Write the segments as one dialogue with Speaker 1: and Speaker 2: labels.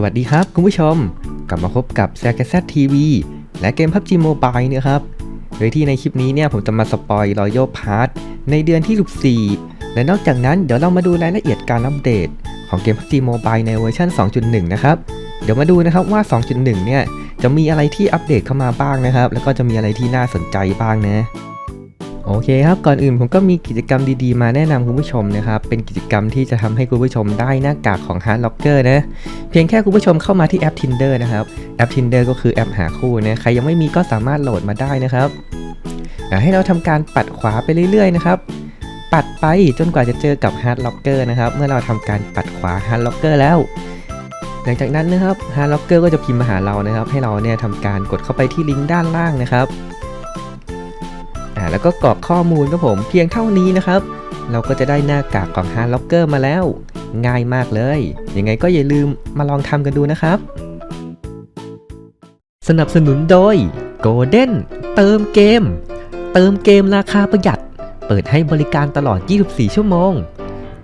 Speaker 1: สวัสดีครับคุณผู้ชม กลับมาพบกับ s ซ g a z e t TV และเกม PUBG Mobile เนี่ยครับ โดยที่ในคลิปนี้เนี่ยผมจะมาสปอย Royal Pass ในเดือนที่ 14 และนอกจากนั้นเดี๋ยวเรามาดูรายละเอียดการอัปเดต ของเกม PUBG Mobile ในเวอร์ชัน2.1 นะครับ เดี๋ยวมาดูนะครับว่า 2.1 เนี่ยจะมีอะไรที่อัปเดตเข้ามาบ้างนะครับ แล้วก็จะมีอะไรที่น่าสนใจบ้างนะ โอเคครับ ก่อนอื่นผมก็มีกิจกรรมดีๆ มาแนะนำคุณผู้ชมนะครับ เป็นกิจกรรมที่จะทำให้คุณผู้ชมได้หน้ากากของ Hard Locker นะ เพียงแค่คุณผู้ชมเข้ามาที่แอป Tinder นะครับ แอป Tinder ก็คือแอปหาคู่นะ ใครยังไม่มีก็สามารถโหลดมาได้นะครับให้เราทำการปัดขวาไปเรื่อยๆนะครับปัดไปจนกว่าจะเจอกับ Hard Locker นะครับ เมื่อเราทำการปัดขวา Hard Locker แล้ว หลังจากนั้นนะครับ Hard Locker ก็จะพิมพ์มาหาเรานะครับ ให้เราเนี่ยทำการกดเข้าไปที่ลิงก์ด้านล่างนะครับ อ่าแล้วก็กรอกข้อมูลครับผมเพียงเท่านี้นะครับ เราก็จะได้หน้ากากของ Hard Locker มาแล้ว ง่ายมากเลย ยังไงก็อย่าลืมมาลองทำกันดูนะครับ สนับสนุนโดย Golden เติมเกม เติมเกมราคาประหยัด เปิดให้บริการตลอด 24 ชั่วโมง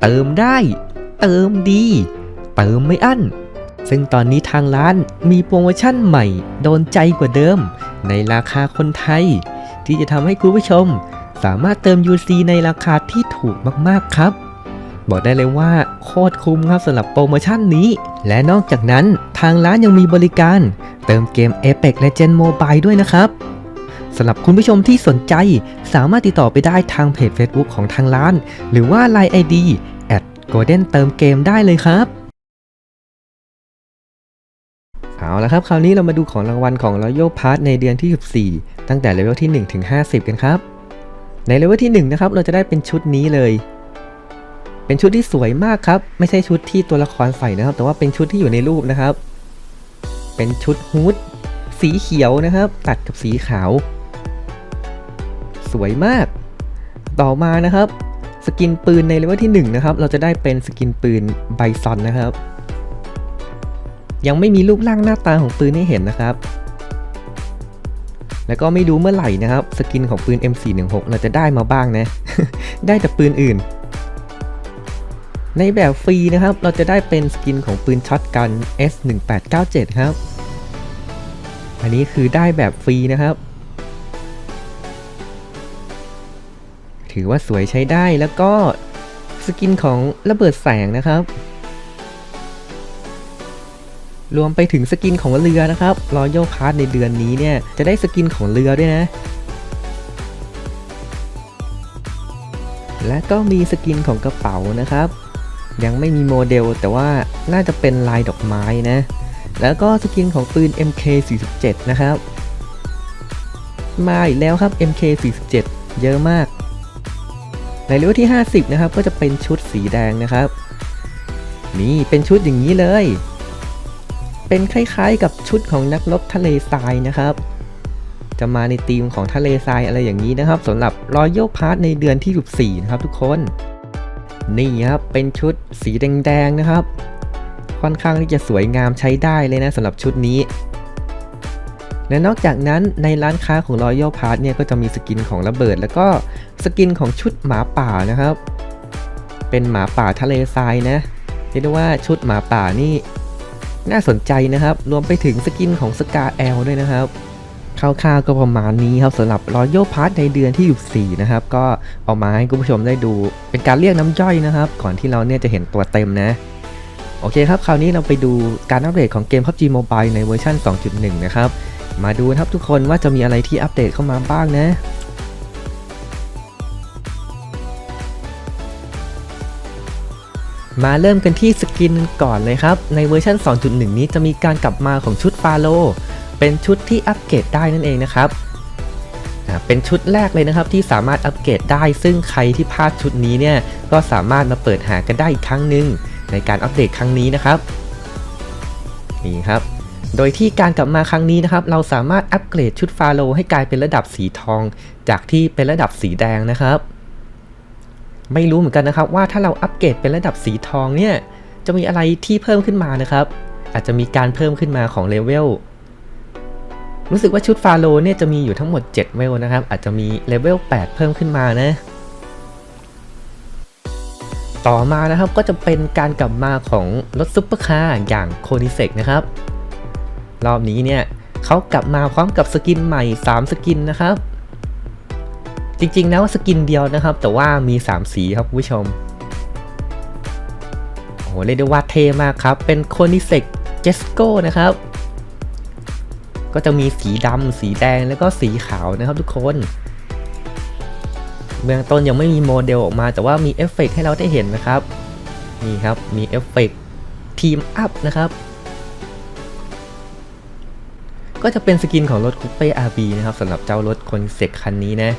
Speaker 1: เติมได้ เติมดี เติมไม่อั้นซึ่งตอนนี้ทางร้านมีโปรโมชั่นใหม่ โดนใจกว่าเดิม ในราคาคนไทย ที่จะทำให้คุณผู้ชม สามารถเติม UC ในราคาที่ถูกมากๆครับ บอกได้เลยว่าโคตรคุ้มครับสำหรับโปรโมชั่นนี้ และนอกจากนั้นทางร้านยังมีบริการ เติมเกม Apex Legends Mobile ด้วยนะครับสำหรับคุณผู้ชมที่สนใจสามารถติดต่อไปได้ทางเพจ Facebook ของทางร้าน หรือว่า Line ID golden เติมเกมได้เลยครับ เอาละครับ คราวนี้เรามาดูของรางวัลของ Royal Pass ในเดือนที่ 14 ตั้งแต่เลเวลที่ 1 ถึง 50 กันครับ ในเลเวลที่1นะครับเราจะได้เป็นชุดนี้เลย เป็นชุดที่สวยมากครับ ไม่ใช่ชุดที่ตัวละครใส่นะครับ แต่ว่าเป็นชุดที่อยู่ในรูปนะครับ เป็นชุดฮูดสีเขียวนะครับ ตัดกับสีขาว สวยมาก ต่อมานะครับ สกินปืนในเลเวลที่1นะครับเราจะได้เป็นสกินปืนไบซอนนะครับ ยังไม่มีรูปร่างหน้าตาของปืนให้เห็นนะครับ แล้วก็ไม่รู้เมื่อไหร่นะครับ สกินของปืน M416 เราจะได้มาบ้างนะ ได้แต่ปืนอื่น ในแบบฟรีนะครับ เราจะได้เป็นสกินของปืนช็อตกัน S1897 ครับ อันนี้คือได้แบบฟรีนะครับ ถือว่าสวยใช้ได้แล้วก็สกินของระเบิดแสงนะครับ รวมไปถึงสกินของเรือนะครับรอยัลพาร์ในเดือนนี้เนี่ยจะได้สกินของเรือด้วยนะ และก็มีสกินของกระเป๋านะครับ ยังไม่มีโมเดลแต่ว่าน่าจะเป็นลายดอกไม้นะ แล้วก็สกินของปืน MK47 นะครับ มาอีกแล้วครับ MK47 เยอะมาก ในเลเวลที่ 50 นะครับ ก็จะเป็นชุดสีแดงนะครับ นี่เป็นชุดอย่างนี้เลย เป็นคล้ายๆกับชุดของนักรบทะเลทรายนะครับ จะมาในธีมของทะเลทรายอะไรอย่างนี้นะครับสำหรับ Royal Pass ในเดือนที่ 14 นะครับทุกคน นี่ครับเป็นชุดสีแดงๆนะครับ ค่อนข้างที่จะสวยงามใช้ได้เลยนะสำหรับชุดนี้ และนอกจากนั้นในร้านค้าของ Royal Pass เนี่ยก็จะมีสกินของระเบิด แล้วก็สกินของชุดหมาป่านะครับ เป็นหมาป่าทะเลทรายนะเรียกได้ว่าชุดหมาป่านี่ น่าสนใจนะครับ รวมไปถึงสกินของสกาแอลด้วยนะครับคร่าวๆก็ประมาณนี้ครับสำหรับ Royal Pass ในเดือนที่ 14 นะครับ ก็เอามาให้คุณผู้ชมได้ดู เป็นการเรียกน้ำย่อยนะครับ ก่อนที่เราเนี่ยจะเห็นตัวเต็มนะ โอเคครับ คราวนี้เราไปดูการอัปเดตของเกม PUBG Mobile ในเวอร์ชัน2.1 นะครับ มาดูนะครับทุกคนว่าจะมีอะไรที่อัปเดตเข้ามาบ้างนะ มาเริ่มกันที่สกินก่อนเลยครับ ในเวอร์ชัน 2.1 นี้จะมีการกลับมาของชุดฟาโลเป็นชุดที่อัปเกรดได้นั่นเองนะครับเป็นชุดแรกเลยนะครับที่สามารถอัปเกรดได้ ซึ่งใครที่พลาดชุดนี้เนี่ยก็สามารถมาเปิดหากันได้อีกครั้งหนึ่งในการอัปเดตครั้งนี้นะครับนี่ครับ โดยที่การกลับมาครั้งนี้นะครับ เราสามารถอัปเกรดชุดฟาโลให้กลายเป็นระดับสีทอง จากที่เป็นระดับสีแดงนะครับ ไม่รู้เหมือนกันนะครับว่าถ้าเราอัปเกรดเป็นระดับสีทองเนี่ยจะมีอะไรที่เพิ่มขึ้นมานะครับ อาจจะมีการเพิ่มขึ้นมาของเลเวลรู้สึกว่าชุดฟาโลเนี่ยจะมีอยู่ทั้งหมด 7 เวลนะครับ อาจจะมีเลเวล 8 เพิ่มขึ้นมานะ ต่อมานะครับก็จะเป็นการกลับมาของรถซุปเปอร์คาร์อย่างโคนิเซกนะครับ รอบนี้เนี่ยเขากลับมาพร้อมกับสกินใหม่ 3 สกินนะครับ จริงๆแล้วสกินเดียวนะครับ แต่ว่ามี 3 สีครับคุณผู้ชมโอ้โหเรียกได้ว่าเท่มากครับ เป็นโคนิเซกเจสโก้นะครับ ก็จะมีสีดำสีแดงแล้วก็สีขาวนะครับทุกคนเบื้องต้นยังไม่มีโมเดลออกมา แต่ว่ามีเอฟเฟกต์ให้เราได้เห็นนะครับ นี่ครับมีเอฟเฟกต์ทีมอัพนะครับ ก็จะเป็นสกินของรถคูเป้ RB นะครับสำหรับเจ้ารถคนเซกคันนี้นะ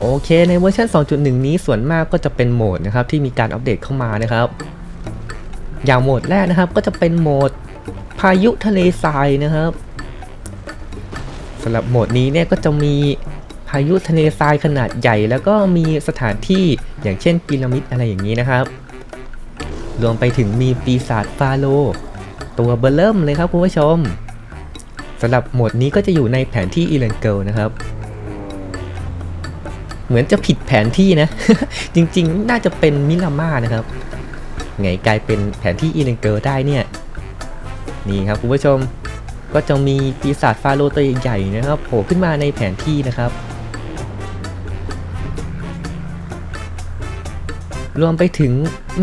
Speaker 1: โอเคในเวอร์ชัน2.1 นี้ส่วนมากก็จะเป็นโหมดนะครับที่มีการอัปเดตเข้ามานะครับ อย่างโหมดแรกนะครับก็จะเป็นโหมดพายุทะเลทรายนะครับสำหรับโหมดนี้เนี่ยก็จะมีพายุทะเลทรายขนาดใหญ่ แล้วก็มีสถานที่อย่างเช่นพีระมิดอะไรอย่างนี้นะครับ รวมไปถึงมีปีศาจฟาโล ตัวเบลเริ่มเลยครับคุณผู้ชมสำหรับโหมดนี้ก็จะอยู่ในแผนที่อีเลนเกิลนะครับ เหมือนจะผิดแผนที่นะ จริงๆ น่าจะเป็นมิลาม่านะครับ ไงกลายเป็นแผนที่อีเลนเกิลได้เนี่ย นี่ครับคุณผู้ชมก็จะมีปีศาจฟาโรตัวใหญ่ๆนะครับโผล่ขึ้นมาในแผนที่นะครับ รวมไปถึง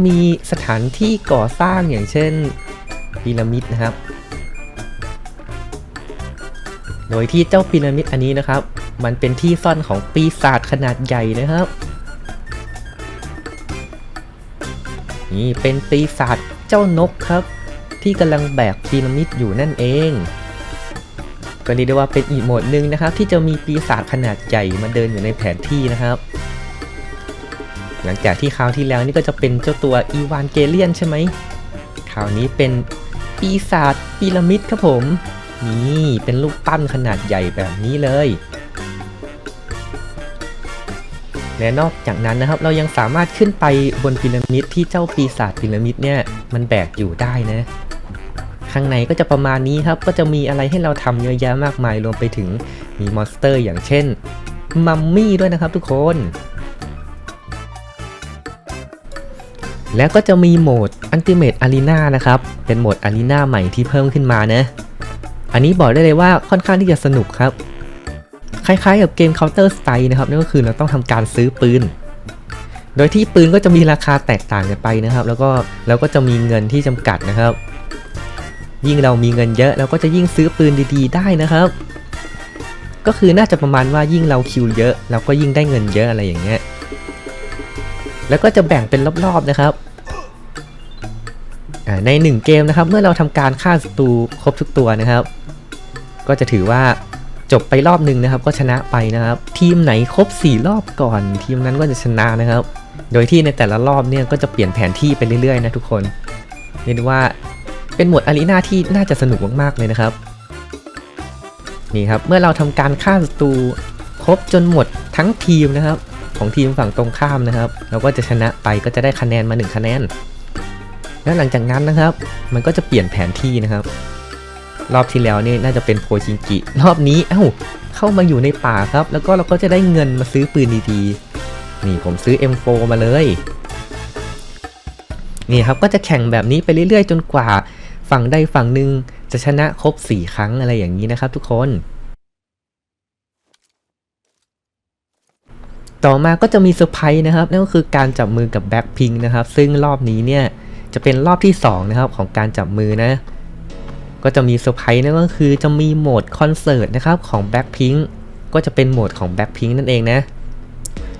Speaker 1: มีสถานที่ก่อสร้างอย่างเช่นพีระมิดนะครับ โดยที่เจ้าพีระมิดอันนี้นะครับ มันเป็นที่ซ่อนของปีศาจขนาดใหญ่นะครับ นี่เป็นปีศาจเจ้านกครับ ที่กำลังแบกพีระมิดอยู่นั่นเองก็เรียกได้ว่าเป็นอีกโหมดหนึ่งนะครับ ที่จะมีปีศาจขนาดใหญ่มาเดินอยู่ในแผนที่นะครับ หลังจากที่คราวที่แล้วนี่ก็จะเป็นเจ้าตัวอีวานเกเลียนใช่ไหมคราวนี้เป็นปีศาจพีระมิดครับผม นี่เป็นลูกปั้นขนาดใหญ่แบบนี้เลย และนอกจากนั้นนะครับเรายังสามารถขึ้นไปบนพีระมิดที่เจ้าปีศาจพีระมิดเนี่ยมันแบกอยู่ได้นะ ข้างในก็จะประมาณนี้ครับก็จะมีอะไรให้เราทำเยอะแยะมากมายรวมไปถึงมีมอนสเตอร์ อย่างเช่นมัมมี่ด้วยนะครับทุกคนแล้วก็จะมีโหมด Ultimate Arena นะครับ เป็นโหมด Arena ใหม่ที่เพิ่มขึ้นมานะ อันนี้บอกได้เลยว่าค่อนข้างที่จะสนุกครับ คล้ายๆกับเกม Counter Strike นะครับนั่นก็คือเราต้องทำการซื้อปืน โดยที่ปืนก็จะมีราคาแตกต่างกันไปนะครับ แล้วก็แล้วก็จะมีเงินที่จำกัดนะครับ ยิ่งเรามีเงินเยอะเราก็จะยิ่งซื้อปืนดีๆ ได้นะครับ ก็คือน่าจะประมาณว่ายิ่งเราคิวเยอะเราก็ยิ่งได้เงินเยอะอะไรอย่างเงี้ยแล้วก็จะแบ่งเป็นรอบๆนะครับ ในหนึ่งเกมนะครับ เมื่อเราทำการฆ่าศัตรูครบทุกตัวนะครับ ก็จะถือว่าจบไปรอบหนึ่งนะครับ ก็ชนะไปนะครับ ทีมไหนครบ 4 รอบก่อน ทีมนั้นก็จะชนะนะครับ โดยที่ในแต่ละรอบเนี่ยก็จะเปลี่ยนแผนที่ไปเรื่อยๆนะทุกคนเรียกได้ว่าเป็นหมดอารีนาที่น่าจะสนุกมากๆเลยนะครับนี่ครับเมื่อเราทำการฆ่าศัตรูครบจนหมดทั้งทีมนะครับ ของทีมฝั่งตรงข้ามนะครับ เราก็จะชนะไปก็จะได้คะแนนมา 1 คะแนน แล้วหลังจากนั้นนะครับ มันก็จะเปลี่ยนแผนที่นะครับ รอบที่แล้วนี่น่าจะเป็นโพชิงกิรอบนี้เอ้าเข้ามาอยู่ในป่าครับ แล้วก็เราก็จะได้เงินมาซื้อปืนดีๆ นี่ผมซื้อ M4 มาเลย นี่ครับก็จะแข่งแบบนี้ไปเรื่อยๆ จนกว่าฝั่งใดฝั่งหนึ่งจะชนะครบ 4 ครั้งอะไรอย่างนี้นะครับทุกคน ต่อมาก็จะมีเซอร์ไพรส์นะครับ นั่นก็คือการจับมือกับแบ็คพิงนะครับ ซึ่งรอบนี้เนี่ย จะเป็นรอบที่2นะครับของการจับมือนะ ก็จะมีเซอร์ไพรส์นั่นก็คือจะมีโหมดคอนเสิร์ตนะครับของ Blackpink ก็จะเป็นโหมดของ Blackpink นั่นเองนะ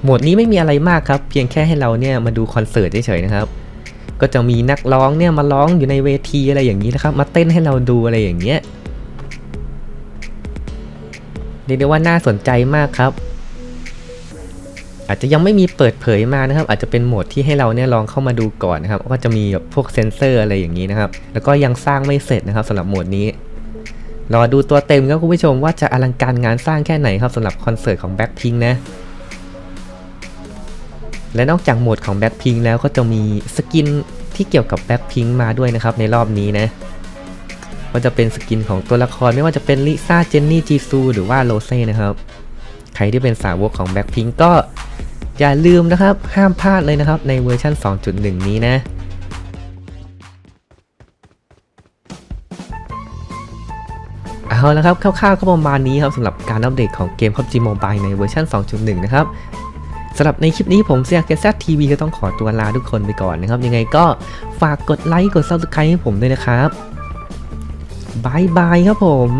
Speaker 1: โหมดนี้ไม่มีอะไรมากครับ เพียงแค่ให้เราเนี่ยมาดูคอนเสิร์ตเฉยๆนะครับ ก็จะมีนักร้องเนี่ยมาร้องอยู่ในเวทีอะไรอย่างนี้นะครับ มาเต้นให้เราดูอะไรอย่างเงี้ยเรียกได้ว่าน่าสนใจมากครับ อาจจะยังไม่มีเปิดเผยมานะครับ อาจจะเป็นโหมดที่ให้เราเนี่ยลองเข้ามาดูก่อนนะครับก็จะมีแบบพวกเซนเซอร์อะไรอย่างนี้นะครับ แล้วก็ยังสร้างไม่เสร็จนะครับสำหรับโหมดนี้รอดูตัวเต็มครับคุณผู้ชมว่าจะอลังการงานสร้างแค่ไหนครับสำหรับคอนเสิร์ตของ Blackpink นะ และนอกจากโหมดของ Blackpink แล้วก็จะมีสกินที่เกี่ยวกับ Blackpink มาด้วยนะครับในรอบนี้นะก็จะเป็นสกินของตัวละครไม่ว่าจะเป็นลิซ่าเจนนี่จีซูหรือว่าโรเซ่นะครับ ใครที่เป็นสาวกของ Blackpink ก็ อย่าลืมนะครับ ห้ามพลาดเลยนะครับในเวอร์ชัน 2.1 นี้นะเอาละครับคร่าวๆก็ประมาณนี้ครับสำหรับการอัปเดตของเกม PUBG Mobile ในเวอร์ชัน 2.1 นะครับสำหรับในคลิปนี้ผมเซียเกซทีวีก็ต้องขอตัวลาทุกคนไปก่อนนะครับ ยังไงก็ฝากกดไลค์กด Subscribe ให้ผมด้วยนะครับบายบายครับผม